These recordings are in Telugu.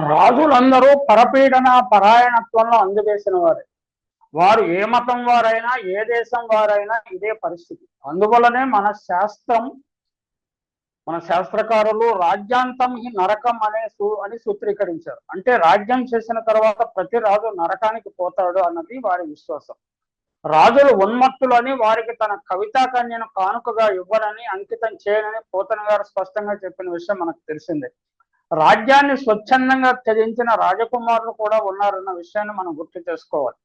రాజులందరూ పరపీడన పరాయణత్వంలో అందజేసిన వారే. వారు ఏ మతం వారైనా ఏ దేశం వారైనా ఇదే పరిస్థితి. అందువలనే మన శాస్త్రం మన శాస్త్రకారులు రాజ్యాంతం హి నరకం అనే సూ అని సూత్రీకరించారు. అంటే రాజ్యం చేసిన తర్వాత ప్రతి రాజు నరకానికి పోతాడు అన్నది వారి విశ్వాసం. రాజులు ఉన్మత్తులని వారికి తన కవితా కన్యను కానుకగా ఇవ్వరని అంకితం చేయనని పోతన గారు స్పష్టంగా చెప్పిన విషయం మనకు తెలిసిందే. రాజ్యాన్ని స్వచ్ఛందంగా త్యజించిన రాజకుమారులు కూడా ఉన్నారన్న విషయాన్ని మనం గుర్తు చేసుకోవాలి.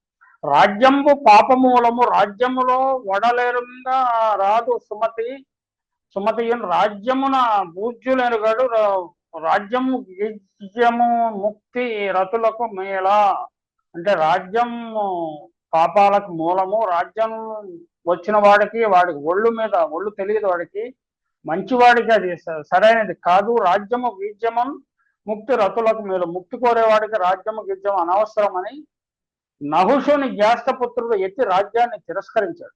రాజ్యంబు పాపమూలము రాజ్యములో వడలేరుగా రాదు సుమతి. సుమతి రాజ్యమున పూజ్యులెరుగడు రాజ్యము గిజ్యము ముక్తి రతులకు మేళ. అంటే రాజ్యం పాపాలకు మూలము రాజ్యం వచ్చిన వాడికి వాడికి ఒళ్ళు మీద ఒళ్ళు తెలియదు వాడికి. మంచివాడికి అది సరైనది కాదు. రాజ్యము గీజ్యమం ముక్తి రతులకు మేలు. ముక్తి కోరేవాడికి రాజ్యము గీజ్యం అనవసరమని నహుషుని జ్యేష్ఠపుత్రుడు ఎత్తి రాజ్యాన్ని తిరస్కరించాడు.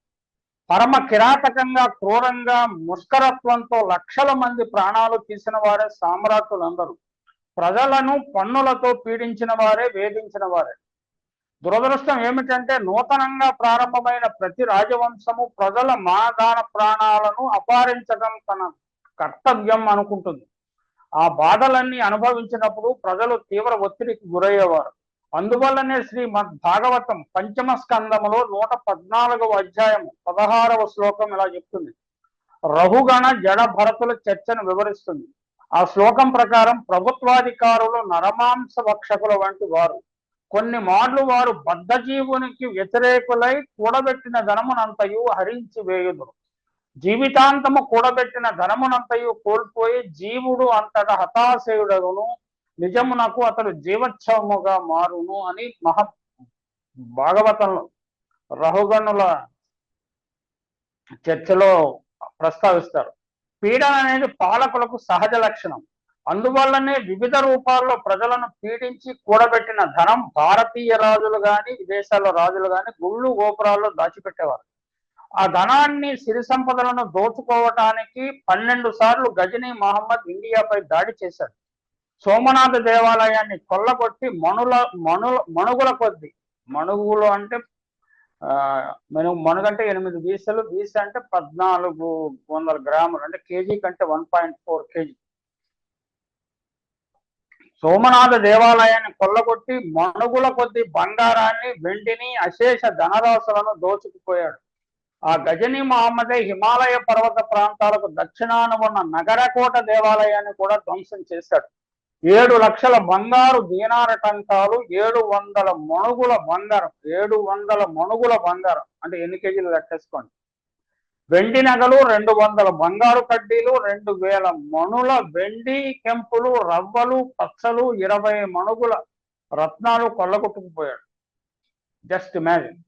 పరమ కిరాతకంగా క్రూరంగా ముష్కరత్వంతో లక్షల మంది ప్రాణాలు తీసిన వారే సామ్రాట్టులందరూ ప్రజలను పన్నులతో పీడించిన వారే వేధించిన వారే. దురదృష్టం ఏమిటంటే నూతనంగా ప్రారంభమైన ప్రతి రాజవంశము ప్రజల మానదాన ప్రాణాలను అపహరించడం తన కర్తవ్యం అనుకుంటుంది. ఆ బాధలన్నీ అనుభవించినప్పుడు ప్రజలు తీవ్ర ఒత్తిడికి గురయ్యేవారు. అందువల్లనే శ్రీమద్ భాగవతం పంచమ స్కందములో నూట పద్నాలుగవ అధ్యాయం పదహారవ శ్లోకం ఇలా చెప్తుంది. రఘుగణ జడ భరతుల చర్చను వివరిస్తుంది. ఆ శ్లోకం ప్రకారం ప్రభుత్వాధికారులు నరమాంస భక్షకుల వంటి వారు. కొన్ని మార్లు వారు బద్ధజీవునికి వ్యతిరేకులై కూడబెట్టిన ధనమునంతయు హరించి వేయుదురు. జీవితాంతము కూడబెట్టిన ధనమునంతయు కోల్పోయి జీవుడు అంతటా హతాశయుడను నిజమునకు అతడు జీవచ్ఛముగా మారును అని మహా భాగవతంలో రహుగణుల చర్చలో ప్రస్తావిస్తారు. పీడన అనేది పాలకులకు సహజ లక్షణం. అందువల్లనే వివిధ రూపాల్లో ప్రజలను పీడించి కూడబెట్టిన ధనం భారతీయ రాజులు గాని విదేశాల రాజులు గాని గుళ్ళు గోపురాల్లో దాచిపెట్టేవారు. ఆ ధనాన్ని సిరి సంపదలను దోచుకోవటానికి పన్నెండు సార్లు గజనీ మహమ్మద్ ఇండియాపై దాడి చేశాడు. సోమనాథ దేవాలయాన్ని కొల్లగొట్టి మణుల మనుల మణుగుల కొద్ది. మణుగులు అంటే ఆ మనం మణుగంటే ఎనిమిది వీసలు వీస అంటే పద్నాలుగు వందల గ్రాములు. అంటే కేజీ కంటే one point four KG. Somnath దేవాలయాన్ని కొల్లగొట్టి మణుగుల కొద్ది బంగారాన్ని వెండిని అశేష ధనరాశులను దోచుకుపోయాడు. ఆ గజనీ మహమ్మదే హిమాలయ పర్వత ప్రాంతాలకు దక్షిణాన ఉన్న నగరకోట దేవాలయాన్ని కూడా ధ్వంసం చేశాడు. ఏడు లక్షల బంగారు దీనార టంకాలు ఏడు వందల మణుగుల బంగారం ఏడు వందల మణుగుల బంగారం. అంటే ఎన్ని కేజీలు లెక్కేసుకోండి? వెండి నగలు రెండు వందల బంగారు కడ్డీలు రెండు వేల మణుల వెండి కెంపులు రవ్వలు పచ్చలు ఇరవై మణుగుల రత్నాలు కొల్లగొట్టుకుపోయాడు. Just imagine.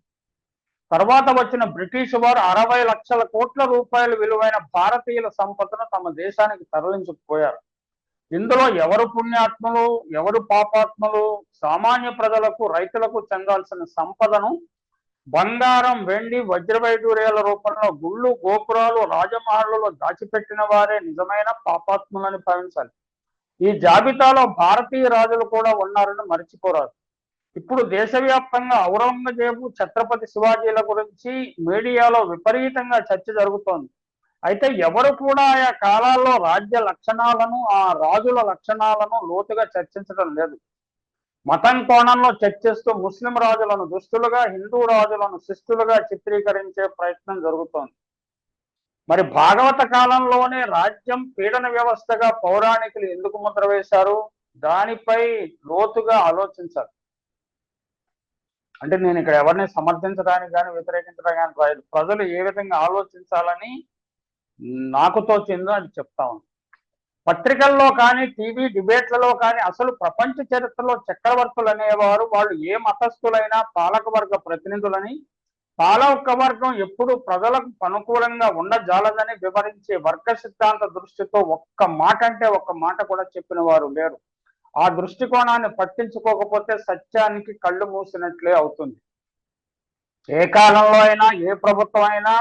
తర్వాత వచ్చిన బ్రిటిష్ వారు అరవై లక్షల కోట్ల రూపాయల విలువైన భారతీయుల సంపదను తమ దేశానికి తరలించుకుపోయారు. ఇందులో ఎవరు పుణ్యాత్మలు ఎవరు పాపాత్మలు సామాన్య ప్రజలకు రైతులకు చెందాల్సిన సంపదను బంగారం వెండి వజ్రవైడూర్యాల రూపంలో గుళ్ళు గోపురాలు రాజమహల్లో దాచిపెట్టిన వారే నిజమైన పాపాత్ములని భావించాలి. ఈ జాబితాలో భారతీయ రాజులు కూడా ఉన్నారని మర్చిపోరాదు. ఇప్పుడు దేశవ్యాప్తంగా ఔరంగజేబు ఛత్రపతి శివాజీల గురించి మీడియాలో విపరీతంగా చర్చ జరుగుతోంది. అయితే ఎవరు కూడా ఆయా కాలాల్లో రాజ్య లక్షణాలను ఆ రాజుల లక్షణాలను లోతుగా చర్చించడం లేదు. మతం కోణంలో చర్చిస్తూ ముస్లిం రాజులను దుస్తులుగా హిందూ రాజులను శిస్తులుగా చిత్రీకరించే ప్రయత్నం జరుగుతోంది. మరి భాగవత కాలంలోనే రాజ్యం పీడన వ్యవస్థగా పౌరాణికులు ఎందుకు ముద్ర వేశారు? దానిపై లోతుగా ఆలోచించాలి. అంటే నేను ఇక్కడ ఎవరిని సమర్థించడానికి కానీ వ్యతిరేకించడానికి కానీ ప్రజలు ఏ విధంగా ఆలోచించాలని నాకు తోచిందో అది చెప్తా ఉంది పత్రికల్లో కానీ టీవీ డిబేట్లలో కానీ అసలు ప్రపంచ చరిత్రలో చక్రవర్తులు అనేవారు వాళ్ళు ఏ మతస్థులైనా పాలక వర్గ ప్రతినిధులని పాలక వర్గం ఎప్పుడు ప్రజలకు అనుకూలంగా ఉండజాలదని వివరించే వర్గ సిద్ధాంత దృష్టితో ఒక్క మాట అంటే ఒక్క మాట కూడా చెప్పిన వారు లేరు. ఆ దృష్టికోణాన్ని పట్టించుకోకపోతే సత్యానికి కళ్ళు మూసినట్లే అవుతుంది. ఏ కాలంలో అయినా ఏ ప్రభుత్వం అయినా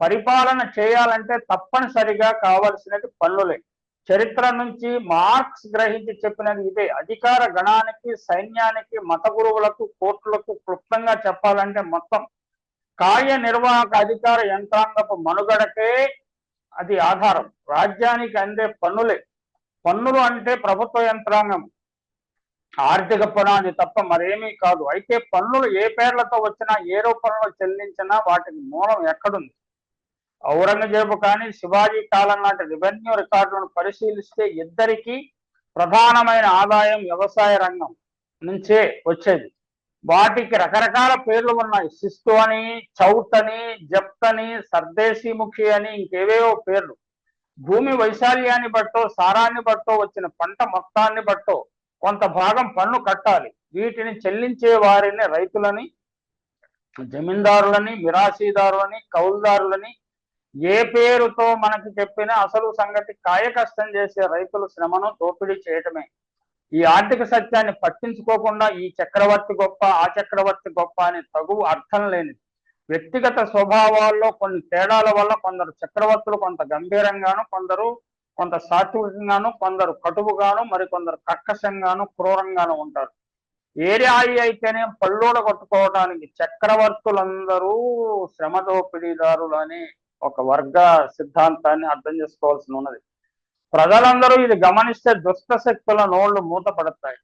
పరిపాలన చేయాలంటే తప్పనిసరిగా కావలసినది పన్నులే చరిత్ర నుంచి మార్క్స్ గ్రహించి చెప్పినది ఇదే. అధికార గణానికి సైన్యానికి మత గురువులకు కోర్టులకు క్లుప్తంగా చెప్పాలంటే మొత్తం కార్యనిర్వాహక అధికార యంత్రాంగపు మనుగడకే అది ఆధారం. రాజ్యానికి అందే పన్నులే. పన్నులు అంటే ప్రభుత్వ యంత్రాంగం. ఆర్థిక పునాది తప్ప మరేమీ కాదు. అయితే పన్నులు ఏ పేర్లతో వచ్చినా ఏ రూపంలో చెల్లించినా వాటికి మూలం ఎక్కడుంది? ఔరంగజేబు కానీ శివాజీ కాలం లాంటి రెవెన్యూ రికార్డులను పరిశీలిస్తే ఇద్దరికి ప్రధానమైన ఆదాయం వ్యవసాయ రంగం నుంచే వచ్చేది. వాటికి రకరకాల పేర్లు ఉన్నాయి. శిస్తు అని చౌట్ అని జప్త్ అని సర్దేశీముఖి అని ఇంకేవేవో పేర్లు. భూమి వైశాల్యాన్ని బట్టో సారాన్ని బట్టో వచ్చిన పంట మొత్తాన్ని బట్టో కొంత భాగం పన్ను కట్టాలి. వీటిని చెల్లించే వారిని రైతులని జమీందారులని మిరాసీదారులని కౌలుదారులని ఏ పేరుతో మనకి చెప్పిన అసలు సంగతి కాయ కష్టం చేసే రైతుల శ్రమను దోపిడీ చేయటమే. ఈ ఆర్థిక సత్యాన్ని పట్టించుకోకుండా ఈ చక్రవర్తి గొప్ప ఆ చక్రవర్తి గొప్ప అని తగు అర్థం లేనిది. వ్యక్తిగత స్వభావాల్లో కొన్ని తేడాల వల్ల కొందరు చక్రవర్తులు కొంత గంభీరంగాను కొందరు కొంత సాత్వికంగాను కొందరు కటువుగాను మరికొందరు కర్కశంగాను క్రూరంగాను ఉంటారు. ఏరి ఆయి అయితేనే పళ్ళోడ కొట్టుకోవడానికి చక్రవర్తులందరూ శ్రమ దోపిడీదారులు అని ఒక వర్గ సిద్ధాంతాన్ని అర్థం చేసుకోవాల్సి ఉన్నది. ప్రజలందరూ ఇది గమనిస్తే దుష్ట శక్తుల నోళ్ళు మూతపడతాయి.